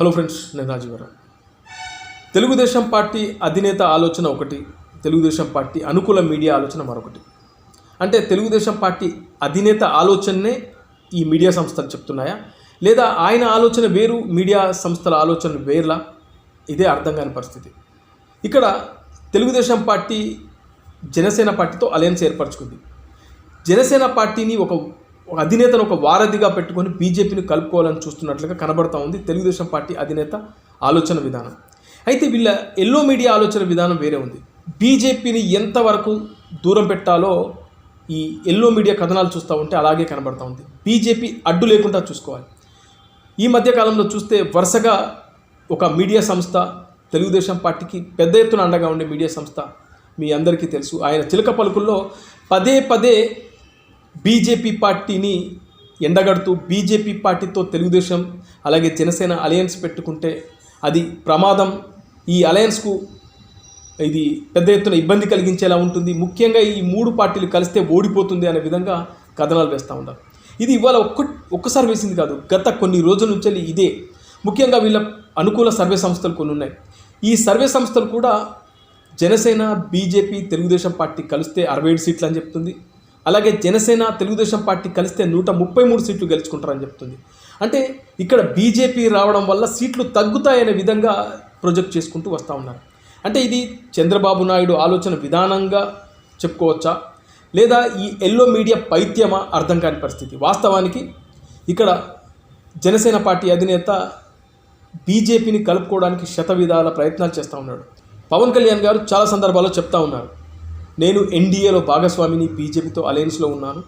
Hello friends నేను రాజీవరావు Telugu Desam party అధినేత ఆలోచన ఒకటి తెలుగుదేశం పార్టీ అనుకూల మీడియా ఆలోచన మరొకటి. అంటే తెలుగుదేశం పార్టీ అధినేత ఆలోచననే ఈ మీడియా సంస్థలు చెప్తున్నాయా? లేదా ఆయన ఆలోచన వేరు మీడియా సంస్థల ఆలోచన వేర్లా? ఇదే అర్థం కాని పరిస్థితి. ఇక్కడ తెలుగుదేశం పార్టీ జనసేన పార్టీతో అలయన్స్ ఏర్పరచుకుంది. జనసేన పార్టీని ఒక ఒక అధినేతను ఒక వారధిగా పెట్టుకొని బీజేపీని కలుపుకోవాలని చూస్తున్నట్లుగా కనబడతా ఉంది తెలుగుదేశం పార్టీ అధినేత ఆలోచన విధానం. అయితే వీళ్ళ ఎల్లో మీడియా ఆలోచన విధానం వేరే ఉంది. బీజేపీని ఎంతవరకు దూరం పెట్టాలో ఈ ఎల్లో మీడియా కథనాలు చూస్తూ ఉంటే అలాగే కనబడతా ఉంది. బీజేపీ అడ్డు లేకుండా చూసుకోవాలి. ఈ మధ్యకాలంలో చూస్తే వరుసగా ఒక మీడియా సంస్థ తెలుగుదేశం పార్టీకి పెద్ద ఎత్తున అండగా ఉండే మీడియా సంస్థ మీ అందరికీ తెలుసు. ఆయన చిలక పలుకుల్లో పదే పదే బీజేపీ పార్టీని ఎండగడుతూ బీజేపీ పార్టీతో తెలుగుదేశం అలాగే జనసేన అలయన్స్ పెట్టుకుంటే అది ప్రమాదం. ఈ అలయన్స్కు ఇది పెద్ద ఎత్తున ఇబ్బంది కలిగించేలా ఉంటుంది. ముఖ్యంగా ఈ మూడు పార్టీలు కలిస్తే ఓడిపోతుంది అనే విధంగా కథనాలు వేస్తూ ఉంటారు ఇది ఇవాళ ఒక్క ఒక్కసారి వేసింది కాదు గత కొన్ని రోజుల నుంచి ఇదే. ముఖ్యంగా వీళ్ళ అనుకూల సర్వే సంస్థలు కొన్ని ఉన్నాయి. ఈ సర్వే సంస్థలు కూడా జనసేన బీజేపీ తెలుగుదేశం పార్టీ కలిస్తే అరవై ఏడు సీట్లు అని చెప్తుంది. అలాగే జనసేన తెలుగుదేశం పార్టీ కలిస్తే నూట ముప్పై మూడు సీట్లు గెలుచుకుంటారని చెప్తుంది. అంటే ఇక్కడ బీజేపీ రావడం వల్ల సీట్లు తగ్గుతాయనే విధంగా ప్రొజెక్ట్ చేసుకుంటూ వస్తూ ఉన్నారు. అంటే ఇది చంద్రబాబు నాయుడు ఆలోచన విధానంగా చెప్పుకోవచ్చా? లేదా ఈ ఎల్లో మీడియా పైత్యమా అర్థం కాని పరిస్థితి? వాస్తవానికి ఇక్కడ జనసేన పార్టీ అధినేత బీజేపీని కలుపుకోవడానికి శత విధాల ప్రయత్నాలు చేస్తూ ఉన్నాడు. పవన్ కళ్యాణ్ గారు చాలా సందర్భాల్లో చెప్తా ఉన్నారు. నేను ఎన్డీఏలో భాగస్వామిని బీజేపీతో అలయన్స్లో ఉన్నాను.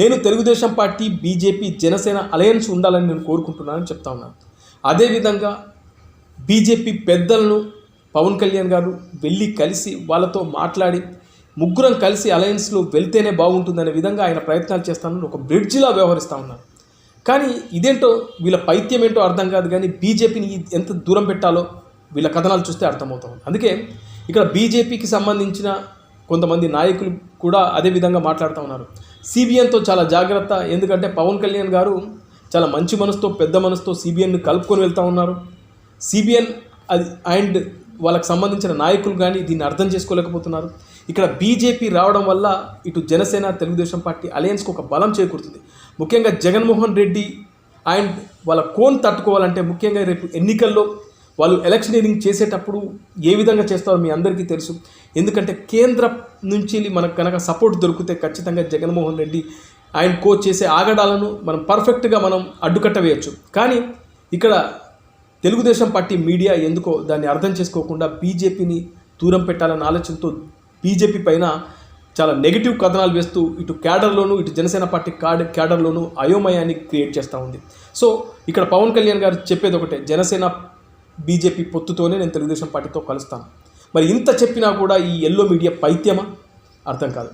నేను Telugu Desam party BJP Janasena alliance ఉండాలని నేను కోరుకుంటున్నానని చెప్తా ఉన్నాను అదేవిధంగా బీజేపీ పెద్దలను పవన్ కళ్యాణ్ గారు వెళ్ళి కలిసి వాళ్ళతో మాట్లాడి ముగ్గురం కలిసి అలయన్స్లో వెళ్తేనే బాగుంటుందనే విధంగా ఆయన ప్రయత్నాలు చేస్తానని ఒక బ్రిడ్జిలా వ్యవహరిస్తూ ఉన్నాను కానీ ఇదేంటో వీళ్ళ పైత్యం ఏంటో అర్థం కాదు కానీ బీజేపీని ఎంత దూరం పెట్టాలో వీళ్ళ కథనాలు చూస్తే అర్థమవుతాం అందుకే ఇక్కడ బీజేపీకి సంబంధించిన కొంతమంది నాయకులు కూడా అదే విధంగా మాట్లాడుతూ ఉన్నారు. సిబిఎన్తో చాలా జాగ్రత్త. ఎందుకంటే పవన్ కళ్యాణ్ గారు చాలా మంచి మనసుతో పెద్ద మనసుతో సిబిఎన్ని కలుపుకొని వెళ్తూ ఉన్నారు. సిబిఎన్ అది అండ్ వాళ్ళకి సంబంధించిన నాయకులు కానీ దీన్ని అర్థం చేసుకోలేకపోతున్నారు. ఇక్కడ బీజేపీ రావడం వల్ల ఇటు జనసేన తెలుగుదేశం పార్టీ అలయన్స్కి ఒక బలం చేకూరుతుంది. ముఖ్యంగా జగన్మోహన్ రెడ్డి అండ్ వాళ్ళ కోన్ తట్టుకోవాలంటే ముఖ్యంగా రేపు ఎన్నికల్లో వాళ్ళు ఎలక్షనీరింగ్ చేసేటప్పుడు ఏ విధంగా చేస్తారో మీ అందరికీ తెలుసు. ఎందుకంటే కేంద్ర నుంచి మనకు కనుక సపోర్ట్ దొరికితే ఖచ్చితంగా జగన్మోహన్ రెడ్డి ఆయన కోచ్ చేసే ఆగడాలను మనం పర్ఫెక్ట్గా మనం అడ్డుకట్ట వేయచ్చు. కానీ ఇక్కడ తెలుగుదేశం పార్టీ మీడియా ఎందుకో దాన్ని అర్థం చేసుకోకుండా బీజేపీని దూరం పెట్టాలన్న ఆలోచనతో బీజేపీ పైన చాలా నెగిటివ్ కథనాలు వేస్తూ ఇటు క్యాడర్లోను ఇటు జనసేన పార్టీ కాడ క్యాడర్లోను అయోమయాన్ని క్రియేట్ చేస్తూ ఉంది. సో ఇక్కడ పవన్ కళ్యాణ్ గారు చెప్పేది ఒకటే జనసేన బీజేపీ పొత్తుతోనే నేను తెలుగుదేశం పార్టీతో కలుస్తాను. మరి ఇంత చెప్పినా కూడా ఈ ఎల్లో మీడియా పైత్యమా? అర్థం కాదు.